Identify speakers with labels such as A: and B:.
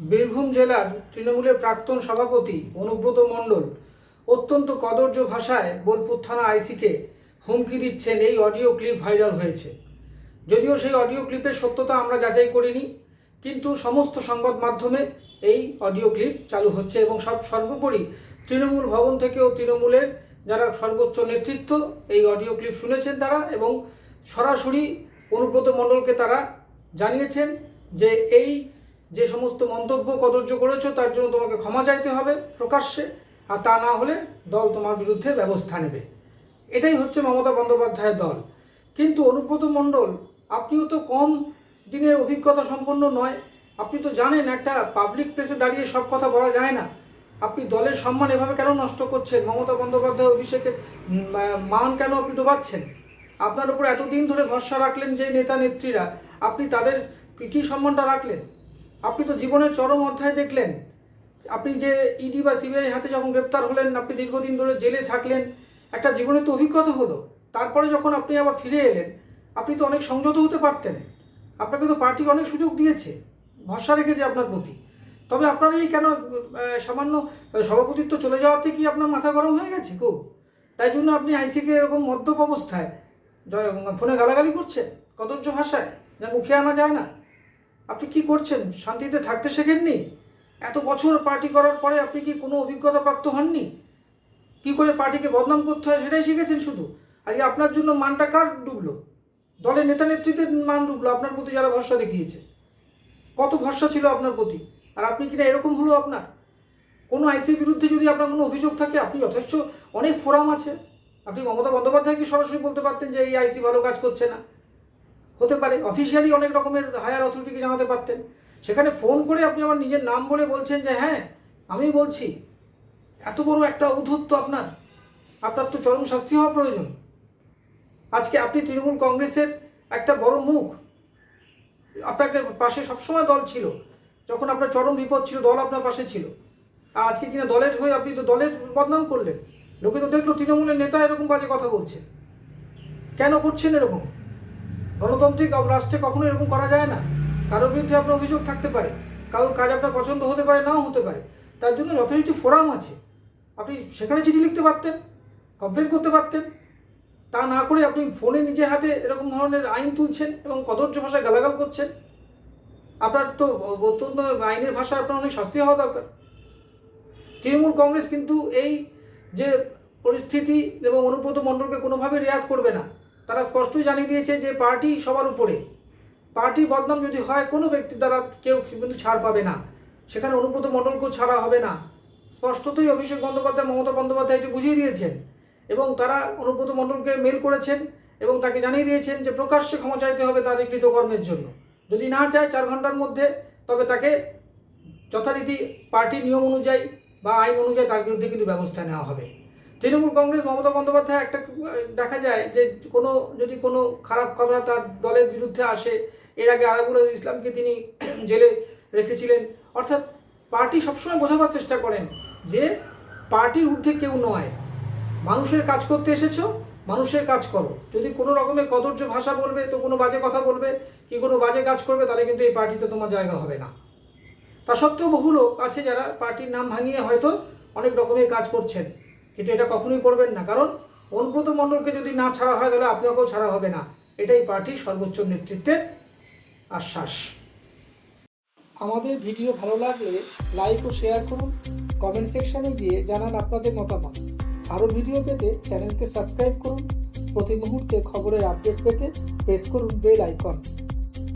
A: বীরভূম জেলার তৃণমূলের প্রাক্তন সভাপতি অনুব্রত মণ্ডল অত্যন্ত কদর্য ভাষায় বোলপুর থানা আইসিকে হুমকি দিচ্ছেন এই অডিও ক্লিপ ভাইরাল হয়েছে। যদিও সেই অডিও ক্লিপের সত্যতা আমরা যাচাই করিনি, কিন্তু সমস্ত সংবাদ মাধ্যমে এই অডিও ক্লিপ চালু হচ্ছে এবং সব সর্বোপরি তৃণমূল ভবন থেকেও তৃণমূলের যারা সর্বোচ্চ নেতৃত্ব এই অডিও ক্লিপ শুনেছেন তারা এবং সরাসরি অনুব্রত মণ্ডলকে তারা জানিয়েছেন যে এই যে সমস্ত মন্তব্য কদর্য করেছ, তার জন্য তোমাকে ক্ষমা চাইতে হবে প্রকাশ্যে, আর তা না হলে দল তোমার বিরুদ্ধে ব্যবস্থা নেবে। এটাই হচ্ছে মমতা বন্দ্যোপাধ্যায়ের দল। কিন্তু অনুব্রত মণ্ডল, আপনিও তো কম দিনের অভিজ্ঞতা সম্পন্ন নয়। আপনি তো জানেন, একটা পাবলিক প্লেসে দাঁড়িয়ে সব কথা বলা যায় না। আপনি দলের সম্মান এভাবে কেন নষ্ট করছেন? মমতা বন্দ্যোপাধ্যায় অভিষেকের মান কেন আপনি ডোবাচ্ছেন আপনার উপর এতদিন ধরে ভরসা রাখলেন যে নেতা নেত্রীরা আপনি তাদের কি- কি সম্মানটা রাখলেন? আপনি তো জীবনের চরম অধ্যায় দেখলেন। আপনি যে ইডি বা সিবিআই হাতে যখন গ্রেপ্তার হলেন, আপনি দীর্ঘদিন ধরে জেলে থাকলেন, একটা জীবনের তো অভিজ্ঞতা হলো। তারপরে যখন আপনি আবার ফিরে এলেন, আপনি তো অনেক সংযত হতে পারতেন। আপনাকে তো পার্টি অনেক সুযোগ দিয়েছে, ভরসা রেখেছে আপনার প্রতি। তবে আপনার এই কেন সামান্য সভাপতিত্ব চলে যাওয়াতে কি আপনার মাথা গরম হয়ে গেছে কো তাই জন্য আপনি আইসিকে এরকম মদ্যপ অবস্থায় ফোনে গালাগালি করছেন কদর্য ভাষায়, যা মুখে আনা যায় না। আপনি কি করছেন? শান্তিতে থাকতে শেখেননি? এত বছর পার্টি করার পরে আপনি কি কোনো অভিজ্ঞতা প্রাপ্ত হননি? কি করে পার্টিকে বদনাম করতে হয় সেটাই শিখেছেন শুধু? আজকে আপনার জন্য মানটা কার ডুবলো? দলের নেতা নেতৃত্বের মান ডুবলো, আপনার প্রতি যারা ভরসা দেখিয়েছে। কত ভরসা ছিল আপনার প্রতি? আর আপনি কিনা এরকম হলো আপনার? কোনো আইসির বিরুদ্ধে যদি আপনার কোনো অভিযোগ থাকে, আপনি যথেষ্ট অনেক ফোরাম আছে। আপনি মমতা বন্দ্যোপাধ্যায়কে সরাসরি বলতে পারতেন যে এই আইসি ভালো কাজ করছে না। হতে পারে। অফিসিয়ালি অনেক রকমের হায়ার অথরিটিকে জানাতে পারতেন। সেখানে ফোন করে আপনি আমার নিজের নাম বলে বলছেন যে হ্যাঁ আমি বলছি। এত বড় একটা ঔদ্ধত্য আপনার। আপনার তো চরম শাস্তি হওয়া প্রয়োজন। আজকে আপনি তৃণমূল কংগ্রেসের একটা বড় মুখ। আপনাকে পাশে সবসময় দল ছিল। যখন আপনার চরম বিপদ ছিল, দল আপনার পাশে ছিল। আর আজকে কিনা দলের হয়ে আপনি তো দলের বদনাম করলেন। লোকে তো দেখল তৃণমূলের নেতা এরকম বাজে কথা বলছে। কেন করছেন এরকম? গণতান্ত্রিক রাষ্ট্রে কখনো এরকম করা যায় না। কারোর বিরুদ্ধে আপনার অভিযোগ থাকতে পারে। কারোর কাজ আপনার পছন্দ হতে পারে, নাও হতে পারে। তার জন্য যথেষ্ট ফোরাম আছে। আপনি সেখানে চিঠি লিখতে পারতেন কমপ্লেন করতে পারতেন। তা না করে আপনি ফোনে নিজের হাতে এরকম ধরনের আইন তুলছেন এবং কদর্য ভাষায় গালাগাল করছেন। আপনার তো অত্যন্ত আইনের ভাষা আপনার অনেক শাস্তি হওয়া দরকার। তৃণমূল কংগ্রেস কিন্তু এই যে পরিস্থিতি এবং অনুব্রত মণ্ডলকে কোনোভাবে রেয়াত করবে না। তারা স্পষ্টই জানিয়ে দিয়েছে যে পার্টি সবার উপরে। পার্টি বদনাম যদি হয়, কোনো ব্যক্তির দ্বারা কেউ কিন্তু ছাড় পাবে না। সেখানে অনুব্রত মণ্ডলকেও ছাড়া হবে না। স্পষ্টতই অভিষেক বন্দ্যোপাধ্যায়, মমতা বন্দ্যোপাধ্যায় এটি বুঝিয়ে দিয়েছেন এবং তারা অনুব্রত মণ্ডলকে মেল করেছেন এবং তাকে জানিয়ে দিয়েছেন যে প্রকাশ্যে ক্ষমা চাইতে হবে তার কৃতকর্মের জন্য। যদি না চায় চার ঘণ্টার মধ্যে, তবে তাকে যথারীতি পার্টি নিয়ম অনুযায়ী বা আইন অনুযায়ী তার বিরুদ্ধে কিন্তু ব্যবস্থা নেওয়া হবে। তৃণমূল কংগ্রেস, মমতা বন্দ্যোপাধ্যায় একটা, দেখা যায় যে কোনো, যদি কোনো খারাপ কথা তার দলের বিরুদ্ধে আসে, এর আগে আরাবুল ইসলামকে তিনি জেলে রেখেছিলেন। অর্থাৎ পার্টি সবসময় বোঝাবার চেষ্টা করেন যে পার্টির ঊর্ধ্বে কেউ নয়। মানুষের কাজ করতে এসেছ, মানুষের কাজ করো। যদি কোনো রকমের কদর্য ভাষা বলবে, তো কোনো বাজে কথা বলবে, কি কোনো বাজে কাজ করবে, তাহলে কিন্তু এই পার্টিতে তোমার জায়গা হবে না। তা সত্ত্বেও বহু লোক আছে যারা পার্টির নাম ভাঙিয়ে হয়তো অনেক রকমের কাজ করছেন। কিন্তু এটা কখনোই করবেন না। কারণ অনুব্রত মণ্ডলকে যদি না ছাড়া হয়, তাহলে আপনাকেও ছাড়া হবে না। এটাই পার্টির সর্বোচ্চ নেতৃত্বের আশ্বাস। আমাদের ভিডিও ভালো লাগলে লাইক ও শেয়ার করুন। কমেন্ট সেকশানে গিয়ে জানান আপনাদের মতামত। আরও ভিডিও পেতে চ্যানেলকে সাবস্ক্রাইব করুন। প্রতি মুহূর্তে খবরের আপডেট পেতে প্রেস করুন বেল আইকন।